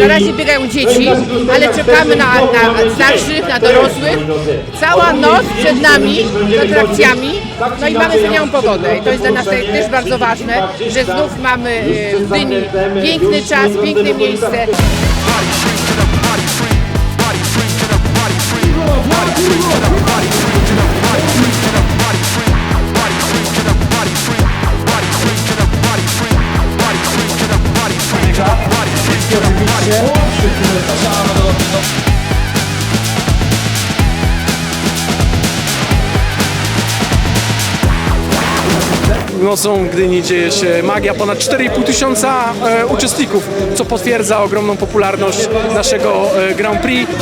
Na razie biegają dzieci, ale czekamy na, na starszych, na dorosłych. Cała noc przed nami z atrakcjami. No i mamy wspaniałą pogodę. I to jest dla nas też bardzo ważne, że znów mamy y, w Dyni piękny czas, piękne miejsce. Nocą Gdyni dzieje się magia. Ponad 4,5 tysiąca e, uczestników, co potwierdza ogromną popularność naszego e, Grand Prix.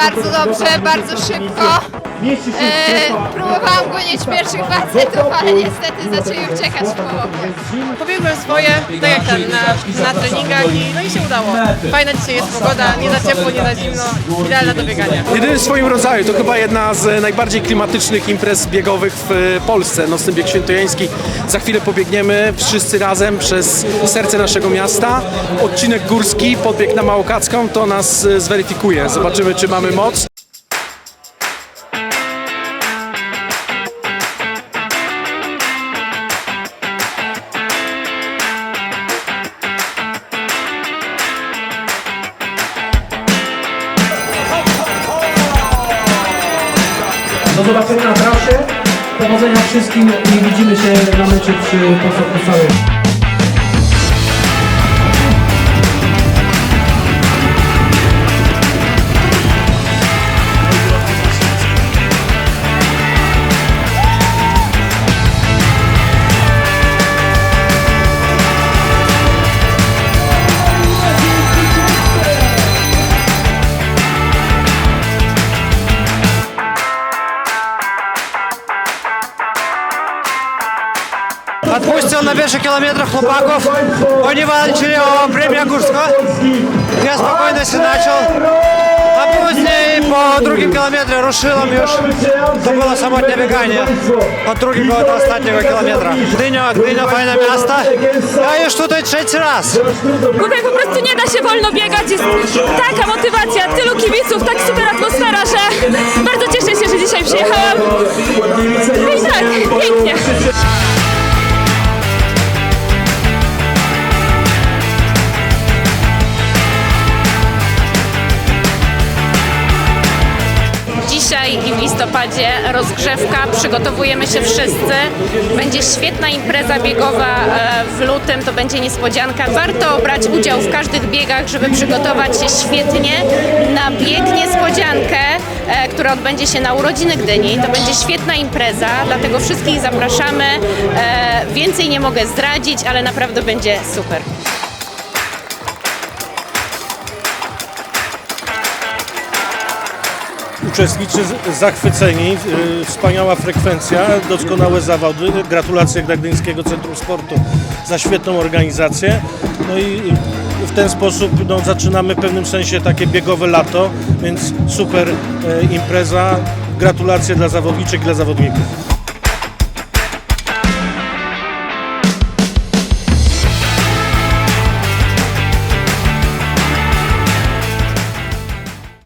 Bardzo dobrze, bardzo szybko. E, próbowałam gonić pierwszych facetów, ale niestety zaczęli uciekać w połowie. Pobiegłem swoje, tak jak tam na, na treningach i, no i się udało. Fajna dzisiaj jest pogoda, nie za ciepło, nie za zimno, idealna do biegania. Jedyny w swoim rodzaju, to chyba jedna z najbardziej klimatycznych imprez biegowych w e, Polsce. Nocny bieg świętojański. Za chwilę pobiegniemy wszyscy razem przez serce naszego miasta. Odcinek górski, podbieg na Małokacką, to nas e, zweryfikuje. Zobaczymy, czy mamy moc. Zobaczenia na trasie. Powodzenia wszystkim i widzimy się na mecie przy Posoku całym. отпустил на первых километрах Лупаков. У Ивана Черева премия Курска. Я спокойно себе начал. А позднее по другим километрам Рушилом Юж. Это было само бегание от другого до останнього километра. Дыня, дыня файне место. А już tutaj trzeci raz. раз? po prostu не da się wolno biegać. Jest taka motywacja, tylu так супер атмосфера, что. że bardzo cieszę się, że dzisiaj przyjechałam. Listopadzie rozgrzewka, przygotowujemy się wszyscy. Będzie świetna impreza biegowa e, w lutym, to będzie niespodzianka. Warto brać udział w każdych biegach, żeby przygotować się świetnie na bieg niespodziankę, e, która odbędzie się na urodziny Gdyni. To będzie świetna impreza, dlatego wszystkich zapraszamy. E, Więcej nie mogę zdradzić, ale naprawdę będzie super. Uczestnicy zachwyceni, y, wspaniała frekwencja, doskonałe zawody. Gratulacje Gdańskiego Centrum Sportu za świetną organizację. No i w ten sposób no, zaczynamy w pewnym sensie takie biegowe lato, więc super e, impreza. Gratulacje dla zawodniczek i dla zawodników.